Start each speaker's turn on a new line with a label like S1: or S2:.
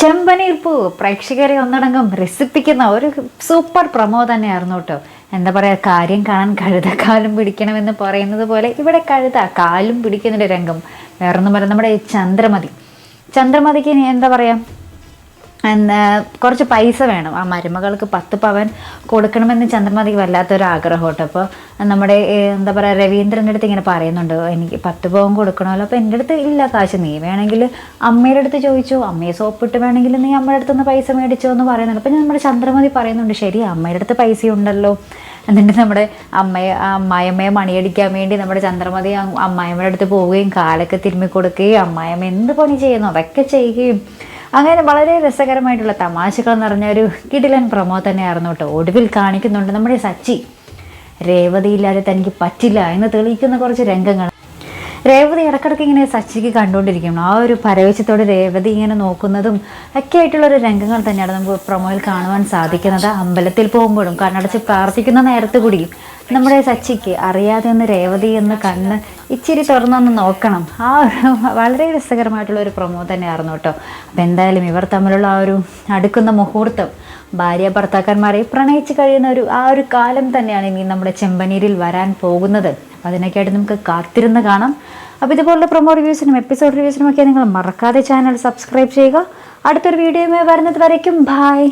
S1: ചെമ്പനീർപ്പൂ. പ്രേക്ഷകരെ ഒന്നടങ്കം രസിപ്പിക്കുന്ന ഒരു സൂപ്പർ പ്രമോ തന്നെയായിരുന്നു കേട്ടോ. എന്താ പറയുക കാര്യം കാണാൻ കഴുത കാലും പിടിക്കണമെന്ന് പറയുന്നത് പോലെ ഇവിടെ കഴുത കാലും പിടിക്കുന്നൊരു രംഗം. വേറൊന്നും പറയാം നമ്മുടെ ചന്ദ്രമതി. ചന്ദ്രമതിക്ക് എന്താ പറയുക കുറച്ച് പൈസ വേണം. ആ മരുമകൾക്ക് പത്ത് പവൻ കൊടുക്കണമെന്ന് ചന്ദ്രമതിക്ക് വല്ലാത്തൊരു ആഗ്രഹം അപ്പോൾ നമ്മുടെ എന്താ പറയുക രവീന്ദ്രന്റെ അടുത്ത് ഇങ്ങനെ പറയുന്നുണ്ട്. എനിക്ക് പത്ത് പവൻ കൊടുക്കണമല്ലോ. അപ്പോൾ എന്റെ അടുത്ത് ഇല്ല കാശ്. നീ വേണമെങ്കിൽ അമ്മയുടെ അടുത്ത് ചോദിച്ചു. അമ്മയെ സോപ്പിട്ട് വേണമെങ്കിൽ നീ അമ്മയുടെ അടുത്ത് നിന്ന് പൈസ മേടിച്ചോ എന്ന് പറയുന്നുണ്ട്. അപ്പോൾ നമ്മുടെ ചന്ദ്രമതി പറയുന്നുണ്ട് ശരി അമ്മയുടെ അടുത്ത് പൈസ ഉണ്ടല്ലോ എന്നിട്ട് നമ്മുടെ അമ്മയെ അമ്മായിയമ്മയെ മണിയടിക്കാൻ വേണ്ടി നമ്മുടെ ചന്ദ്രമതി അമ്മായിയമ്മയുടെ അടുത്ത് പോവുകയും കാലൊക്കെ തിരുമ്മി കൊടുക്കുകയും അമ്മായിയമ്മ എന്ത് പണി ചെയ്യുന്നു? അതൊക്കെ ചെയ്യുകയും അങ്ങനെ വളരെ രസകരമായിട്ടുള്ള തമാശകൾ നിറഞ്ഞ ഒരു കിടിലൻ പ്രമോ തന്നെയായിരുന്നു കേട്ടോ. ഒടുവിൽ കാണിക്കുന്നുണ്ട് നമ്മുടെ സച്ചി. രേവതിയില്ലാതെ തനിക്ക് പറ്റില്ല എന്ന് തെളിയിക്കുന്ന കുറച്ച് രംഗങ്ങൾ. രേവതി ഇടക്കിടക്ക് ഇങ്ങനെ സച്ചിക്ക് കണ്ടുകൊണ്ടിരിക്കണം. ആ ഒരു പരവേശത്തോടെ രേവതി ഇങ്ങനെ നോക്കുന്നതും ഒക്കെ ആയിട്ടുള്ള ഒരു രംഗങ്ങൾ തന്നെയാണ് നമുക്ക് പ്രൊമോയിൽ കാണുവാൻ സാധിക്കുന്നത്. അമ്പലത്തിൽ പോകുമ്പോഴും കണ്ണടച്ച് പ്രാർത്ഥിക്കുന്ന നേരത്ത് കൂടി നമ്മുടെ സച്ചിക്ക് അറിയാതെ ഒന്ന് രേവതി എന്ന് കണ്ണ് ഇച്ചിരി തുറന്നൊന്ന് നോക്കണം. ആ ഒരു വളരെ രസകരമായിട്ടുള്ള ഒരു പ്രൊമോ തന്നെയായിരുന്നു കേട്ടോ. അപ്പം എന്തായാലും ഇവർ തമ്മിലുള്ള ആ ഒരു അടുക്കുന്ന മുഹൂർത്തം ഭാര്യ ഭർത്താക്കന്മാരെ പ്രണയിച്ച് കഴിയുന്ന ഒരു ആ ഒരു കാലം തന്നെയാണ് ഇനി നമ്മുടെ ചെമ്പനീരിൽ വരാൻ പോകുന്നത്. അതിനൊക്കെയായിട്ട് നമുക്ക് കാത്തിരുന്ന് കാണാം. അപ്പോൾ ഇതുപോലുള്ള പ്രൊമോ റിവ്യൂസിനും എപ്പിസോഡ് റിവ്യൂസിനും ഒക്കെ നിങ്ങൾ മറക്കാതെ ചാനൽ സബ്സ്ക്രൈബ് ചെയ്യുക. അടുത്തൊരു വീഡിയോയുമായി വരുന്നത് വരയ്ക്കും. ബായ്